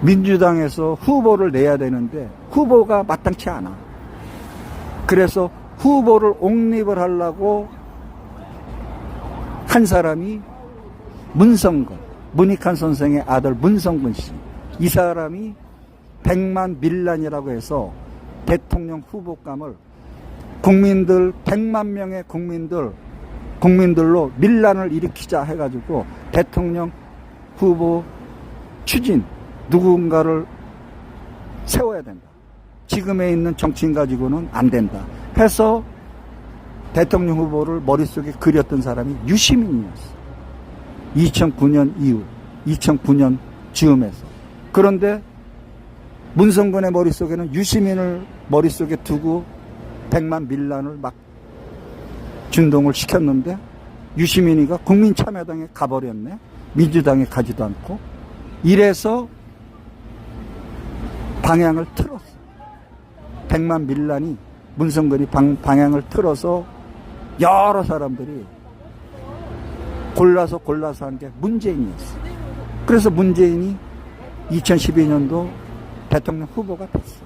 민주당에서 후보를 내야 되는데 후보가 마땅치 않아. 그래서 후보를 옹립을 하려고 한 사람이 문성근, 문익환 선생의 아들 문성근 씨. 이 사람이 백만 밀란이라고 해서 대통령 후보감을 국민들, 백만 명의 국민들, 국민들로 밀란을 일으키자 해가지고 대통령 후보 추진, 누군가를 세워야 된다. 지금에 있는 정치인 가지고는 안 된다. 해서 대통령 후보를 머릿속에 그렸던 사람이 유시민이었어. 2009년 이후, 2009년 즈음에서. 그런데 문성근의 머릿속에는 유시민을 머릿속에 두고 백만 밀란을 막 준동을 시켰는데 유시민이가 국민참여당에 가버렸네. 민주당에 가지도 않고. 이래서 방향을 틀었어. 백만 밀란이 문성근이 방, 방향을 틀어서 여러 사람들이 골라서 골라서 한 게 문재인이었어. 그래서 문재인이 2012년도 대통령 후보가 됐어.